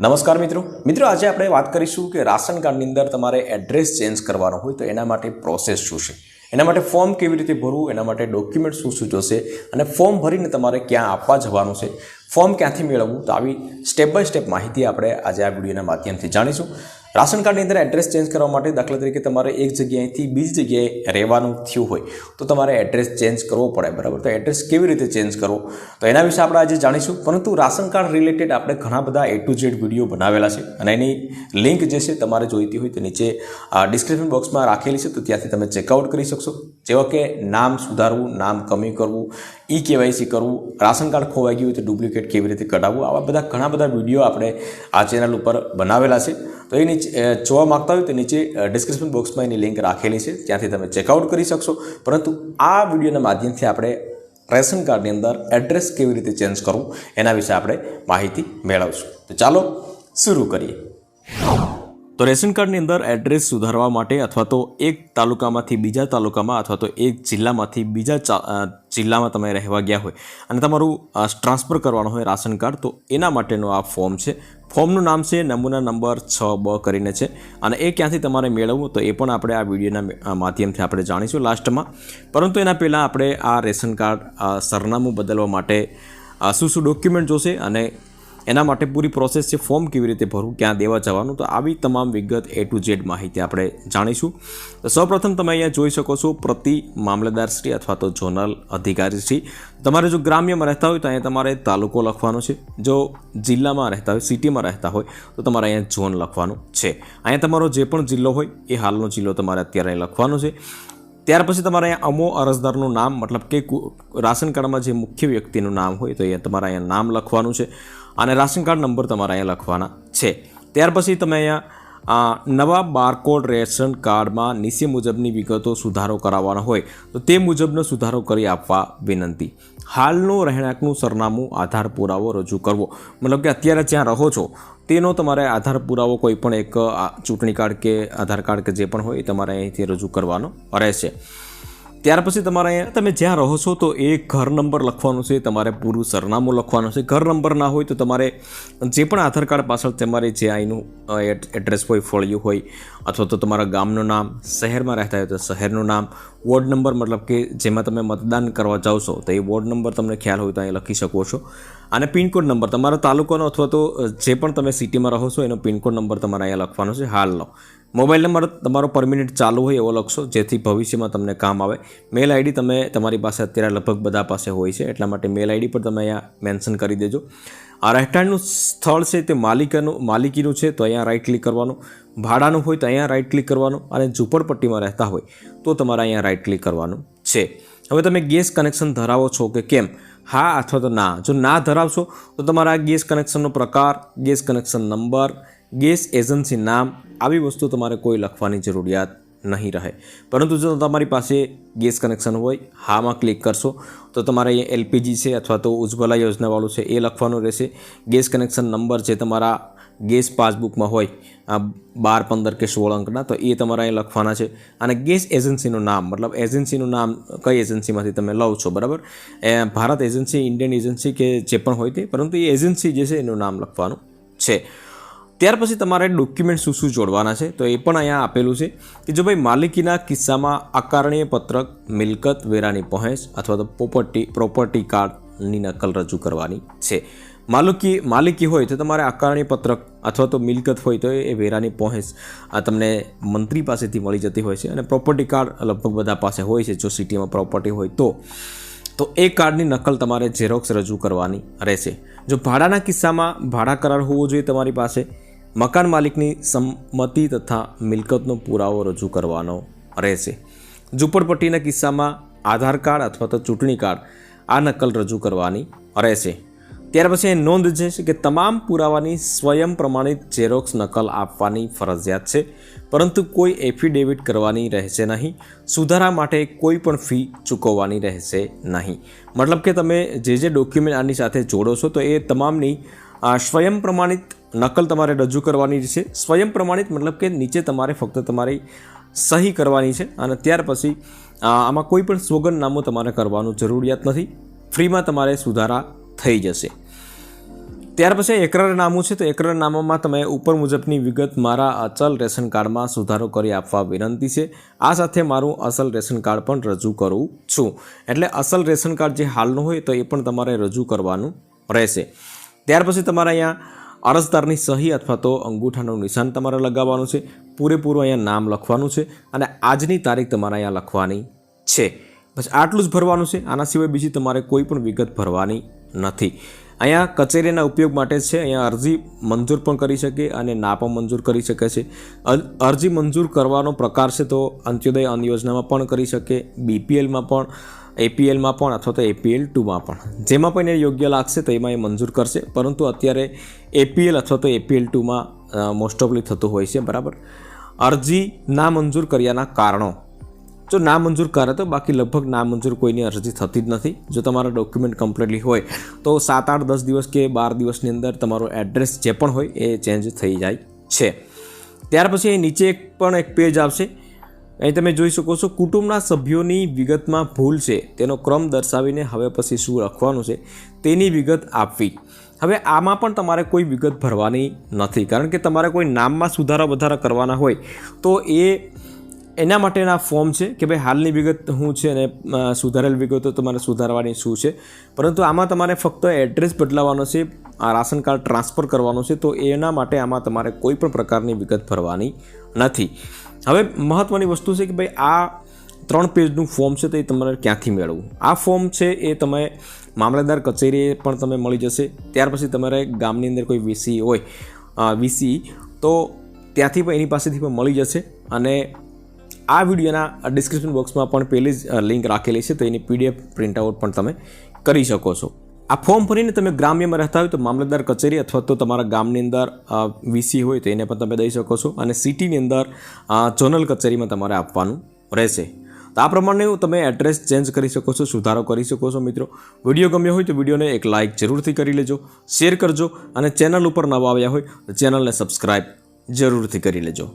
નમસ્કાર મિત્રો. મિત્રો, આજે આપણે વાત કરીશું કે રાશન કાર્ડની અંદર તમારે એડ્રેસ ચેન્જ કરવાનો હોય તો એના માટે પ્રોસેસ શું છે? એના માટે ફોર્મ કેવી રીતે ભરવું, એના માટે ડોક્યુમેન્ટ શું શું જોશે, અને ફોર્મ ભરીને તમારે ક્યાં આપવા જવાનું છે? ફોર્મ ક્યાંથી મેળવવું? તો આવી સ્ટેપ બાય સ્ટેપ માહિતી આપણે આજે આ વિડીયોના માધ્યમથી જાણીશું. રાશન કાર્ડની અંદર એડ્રેસ ચેન્જ કરવા માટે દાખલા તરીકે તમારે એક જગ્યાએથી બીજી જગ્યાએ રહેવાનું થયું હોય, તો તમારે એડ્રેસ ચેન્જ કરવો પડે, બરાબર? તો એડ્રેસ કેવી રીતે ચેન્જ કરવો? તો એના વિશે આપણે આજે જાણીશું, પરંતુ રાશન કાર્ડ રિલેટેડ આપણે ઘણા બધા એ ટુ ઝેડ વીડિયો બનાવેલા છે, અને એની લિંક જે છે તમારે જોઈતી હોય તો નીચે ડિસ્ક્રિપ્શન બોક્સમાં રાખેલી છે, તો ત્યાંથી તમે ચેકઆઉટ કરી શકશો. જેવા કે નામ સુધારવું, નામ કમી કરવું ઈ કેવાયસી કરવું, રાશન કાર્ડ ખોવાઈ ગયું હોય તો ડુપ્લિકેટ કેવી રીતે કઢાવવું, આવા બધા ઘણા બધા વીડિયો આપણે આ ચેનલ ઉપર બનાવેલા છે. તો એ નીચે જોવા માગતા હોય તો નીચે ડિસ્ક્રિપ્શન બોક્સમાં એની લિંક રાખેલી છે. ત્યાંથી તમે ચેકઆઉટ કરી શકશો. પરંતુ આ વિડીયોના માધ્યમથી આપણે રેશન કાર્ડની અંદર એડ્રેસ કેવી રીતે ચેન્જ કરવું એના વિશે આપણે માહિતી મેળવશું. તો ચાલો, શરૂ કરીએ. તો રેશન કાર્ડની અંદર એડ્રેસ સુધારવા માટે અથવા તો એક તાલુકામાંથી બીજા તાલુકામાં અથવા તો એક જિલ્લામાંથી બીજા જિલ્લામાં તમે રહેવા ગયા હોય અને તમારું ટ્રાન્સફર કરવાનું હોય રાશન કાર્ડ, તો એના માટેનું આ ફોર્મ છે. ફોર્મનું નામ છે નમૂના નંબર છ બ કરીને છે અને એ ક્યાંથી તમારે મેળવવું તો એ પણ આપણે આ વિડીયોના માધ્યમથી આપણે જાણીશું લાસ્ટમાં. પરંતુ એના પહેલાં આપણે આ રેશન કાર્ડ સરનામું બદલવા માટે શું શું ડોક્યુમેન્ટ જોશે અને એના માટે પૂરી પ્રોસેસ છે ફોર્મ કેવી રીતે ભરવું, ક્યાં દેવા જવાનું, તો આવી તમામ વિગત એ ટુ ઝેડ માહિતી આપણે જાણીશું. તો સૌપ્રથમ તમે અહીંયા જોઈ શકો છો, પ્રતિ મામલતદારશ્રી અથવા તો ઝોનલ અધિકારીશ્રી તમારે જો ગ્રામ્યમાં રહેતા હોય તો અહીંયા તમારે તાલુકો લખવાનો છે. જો જિલ્લામાં રહેતા હોય સિટીમાં રહેતા હોય, તો તમારે અહીંયા ઝોન લખવાનું છે. અહીંયા તમારો જે પણ જિલ્લો હોય, એ હાલનો જિલ્લો તમારે અત્યારે લખવાનો છે. ત્યાર પછી તમારે અહીંયા અમો અરજદારનું નામ, મતલબ કે રાશન કાર્ડમાં જે મુખ્ય વ્યક્તિનું નામ હોય તો એ તમારે અહીંયા નામ લખવાનું છે. અને રાશન કાર્ડ નંબર તમારે અહીંયા લખવાના છે. ત્યાર પછી તમે અહીંયા આ, નવા બારકોડ રેશન કાર્ડમાં નીચે મુજબની વિગતો સુધારો કરાવવાનો હોય તો તે મુજબનો સુધારો કરી આપવા વિનંતી. હાલનું રહેણાંકનું સરનામું આધાર પુરાવો રજૂ કરવો. મતલબ કે અત્યારે જ્યાં રહો છો તેનો તમારે આધાર પુરાવો કોઈ પણ એક ચૂંટણી કાર્ડ કે આધાર કાર્ડ કે જે પણ હોય તમારે અહીંથી રજૂ કરવાનો રહેશે. ત્યાર પછી તમારે અહીંયા તમે જ્યાં રહો છો તો એ ઘર નંબર લખવાનું છે, તમારે પૂરું સરનામું લખવાનું છે. ઘર નંબર ના હોય તો તમારે જે પણ આધાર કાર્ડ પાછળ તમારે જે અહીંનું એડ્રેસ હોય, ફળિયું હોય, અથવા તો તમારા ગામનું નામ, શહેરમાં રહેતા હોય તો શહેરનું નામ, વોર્ડ નંબર મતલબ કે જેમાં તમે મતદાન કરવા જાઓ છો, તો એ વોર્ડ નંબર તમને ખ્યાલ હોય તો અહીં લખી શકો છો. અને પિનકોડ નંબર, તમારા તાલુકાનો અથવા તો જે પણ તમે સિટીમાં રહો છો એનો પિનકોડ નંબર તમારે અહીંયા લખવાનો છે. હાલનો મોબાઈલ નંબર તમારો પરમિનન્ટ ચાલુ હોય એવો લખશો, જેથી ભવિષ્યમાં તમને કામ આવે. મેલ આઈડી તમે તમારી પાસે અત્યારે લગભગ બધા પાસે હોય છે, એટલા માટે મેલ આઈડી પર તમે અહીંયા મેન્શન કરી દેજો. આ રહેઠાણનું સ્થળ છે તે માલિકાનું, માલિકીનું છે, તો અહીંયા રાઇટ ક્લિક કરવાનું. ભાડાનું હોય તો અહીંયા રાઇટ ક્લિક કરવાનું અને ઝૂંપડપટ્ટીમાં રહેતા હોય તો તમારે અહીંયા રાઇટ ક્લિક કરવાનું છે. હવે તમે ગેસ કનેક્શન ધરાવો છો કે કેમ? હા અથવા તો ના. જો ના ધરાવશો, તો તમારા ગેસ કનેક્શનનો પ્રકાર, gas connection number gas agency નામ આવી વસ્તુ તમારે કોઈ લખવાની જરૂરિયાત નહીં રહે. પરંતુ જો તમારી પાસે ગેસ કનેક્શન હોય, હામાં ક્લિક કરશો, તો તમારે અહીંયા એલપીજી છે અથવા તો ઉજ્જવલા યોજનાવાળું છે એ લખવાનું રહેશે. ગેસ કનેક્શન નંબર જે તમારા ગેસ પાસબુકમાં હોય બાર, પંદર કે સોળ અંકના, તો એ તમારે અહીં લખવાના છે. અને ગેસ એજન્સીનું નામ, મતલબ એજન્સીનું નામ કઈ એજન્સીમાંથી તમે લો છો, બરાબર? એ ભારત એજન્સી, ઇન્ડિયન એજન્સી કે જે પણ હોય તે, પરંતુ એ એજન્સી જે છે એનું નામ લખવાનું છે. ત્યાર પછી તમારે ડોક્યુમેન્ટ શું શું જોડવાના છે, તો એ પણ અહીંયા આપેલું છે કે જો ભાઈ માલિકીના કિસ્સામાં આકારણીય પત્રક, મિલકત, વેરાની પહોંચ અથવા તો પ્રોપર્ટી પ્રોપર્ટી કાર્ડની નકલ રજૂ કરવાની છે. માલિકી માલિકી હોય તો તમારે આકારણી પત્રક અથવા તો મિલકત હોય તો એ વેરાની પહોંચ આ તમને મંત્રી પાસેથી મળી જતી હોય છે અને પ્રોપર્ટી કાર્ડ લગભગ બધા પાસે હોય છે, જો સિટીમાં પ્રોપર્ટી હોય તો. તો એ કાર્ડની નકલ તમારે ઝેરોક્સ રજૂ કરવાની રહેશે. જો ભાડાના કિસ્સામાં ભાડા કરાર હોવો જોઈએ તમારી પાસે મકાન માલિકની સંમતિ તથા મિલકતનો પુરાવો રજૂ કરવાનો રહેશે. ઝૂંપડપટ્ટીના કિસ્સામાં આધાર કાર્ડ અથવા તો ચૂંટણી કાર્ડ આ નકલ રજૂ કરવાની રહેશે. ત્યાર પછી એ નોંધ જે છે કે તમામ પુરાવાની સ્વયં પ્રમાણિત ઝેરોક્સ નકલ આપવાની ફરજિયાત છે. પરંતુ કોઈ એફિડેવિટ કરવાની રહેશે નહીં. સુધારા માટે કોઈ પણ ફી ચૂકવવાની રહેશે નહીં. મતલબ કે તમે જે જે ડોક્યુમેન્ટ આની સાથે જોડો છો તો એ તમામની સ્વયં પ્રમાણિત નકલ તમારે રજૂ કરવાની છે. સ્વયં પ્રમાણિત મતલબ કે નીચે તમારે ફક્ત તમારી સહી કરવાની છે અને ત્યાર પછી આમાં કોઈ પણ સોગંદનામું તમારે કરવાનું જરૂરિયાત નથી. ફ્રીમાં તમારે સુધારા થઈ જશે. ત્યાર પછી એકરારનામું છે, તો એકરારનામામાં તમે ઉપર મુજબની વિગત મારા અચલ રેશન કાર્ડમાં સુધારો કરી આપવા વિનંતી છે. આ સાથે મારું અસલ રેશન કાર્ડ પણ રજૂ કરું છું. એટલે અસલ રેશન કાર્ડ જે હાલનું હોય તો એ પણ તમારે રજૂ કરવાનું રહેશે. ત્યાર પછી તમારે અહીંયા અરજદારની સહી અથવા તો અંગૂઠાનું નિશાન તમારે લગાવવાનું છે. પૂરેપૂરું અહીંયા નામ લખવાનું છે અને આજની તારીખ તમારે અહીંયા લખવાની છે. બસ આટલું જ ભરવાનું છે. આના સિવાય બીજી તમારે કોઈ પણ વિગત ભરવાની નથી. અહીંયા કચેરીના ઉપયોગ માટે છે. અહીંયા અરજી મંજૂર પણ કરી શકે અને ના પણ મંજૂર કરી શકે છે. અર- અરજી મંજૂર કરવાનો પ્રકાર છે તો અંત્યોદય અન્ન યોજનામાં પણ કરી શકે બીપીએલમાં પણ. એપીએલમાં પણ અથવા તો એપીએલ ટુમાં પણ. જેમાં પણ એ યોગ્ય લાગશે તો એમાં એ મંજૂર કરશે. પરંતુ અત્યારે એપીએલ અથવા તો એપીએલ ટુમાં મોસ્ટ ઓફલી થતું હોય છે, બરાબર? અરજી ના મંજૂર કર્યાના કારણો. જો ના મંજૂર કરે તો બાકી લગભગ ના મંજૂર કોઈની અરજી થતી જ નથી. જો તમારા ડોક્યુમેન્ટ કમ્પ્લીટલી હોય, તો સાત આઠ દસ દિવસ કે બાર દિવસની અંદર તમારું એડ્રેસ જે પણ હોય એ ચેન્જ થઈ જાય છે. ત્યાર પછી એ નીચે એક પણ એક પેજ આવશે. અહીં તમે જોઈ શકો છો, કુટુંબના સભ્યોની વિગતમાં ભૂલ છે. તેનો ક્રમ દર્શાવીને હવે પછી શું લખવાનું છે, તેની વિગત આપવી. હવે આમાં પણ તમારે કોઈ વિગત ભરવાની નથી, કારણ કે તમારે કોઈ નામમાં સુધારા વધારા કરવાના હોય તો એ એના માટેના ફોર્મ છે કે ભાઈ હાલની વિગત શું છે અને સુધારેલ વિગતો તમારે સુધારવાની શું છે. પરંતુ આમાં તમારે ફક્ત એડ્રેસ બદલાવાનો છે, આ રાશન કાર્ડ ટ્રાન્સફર કરવાનો છે, તો એના માટે આમાં તમારે કોઈ પણ પ્રકારની વિગત ભરવાની નથી. હવે મહત્ત્વની વસ્તુ છે કે ભાઈ આ ત્રણ પેજનું ફોર્મ છે તો એ તમારે ક્યાંથી મેળવવું? આ ફોર્મ છે એ તમે મામલતદાર કચેરીએ પણ તમે મળી જશે. ત્યાર પછી તમારે ગામની અંદર કોઈ વીસી હોય વીસી તો ત્યાંથી પણ એની પાસેથી પણ મળી જશે અને આ વિડીયોના ડિસ્ક્રિપ્શન બોક્સમાં પણ પહેલી જ લિંક રાખેલી છે, તો એની પીડીએફ પ્રિન્ટઆઉટ પણ તમે કરી શકો છો. આ ફોર્મ ભરીને તમે ગ્રામ્યમાં રહેતા હોય તો મામલતદાર કચેરી અથવા તો તમારા ગામની અંદર વીસી હોય તો એને પણ તમે દઈ શકો છો અને સિટીની અંદર ઝોનલ કચેરીમાં તમારે આપવાનું રહેશે. તો આ પ્રમાણે તમે એડ્રેસ ચેન્જ કરી શકો છો, સુધારો કરી શકો છો મિત્રો. વીડિયો ગમ્યો હોય તો વિડીયોને એક લાઇક જરૂરથી કરી લેજો, શેર કરજો અને ચેનલ ઉપર નવા આવ્યા હોય તો ચેનલને સબસ્ક્રાઈબ જરૂરથી કરી લેજો.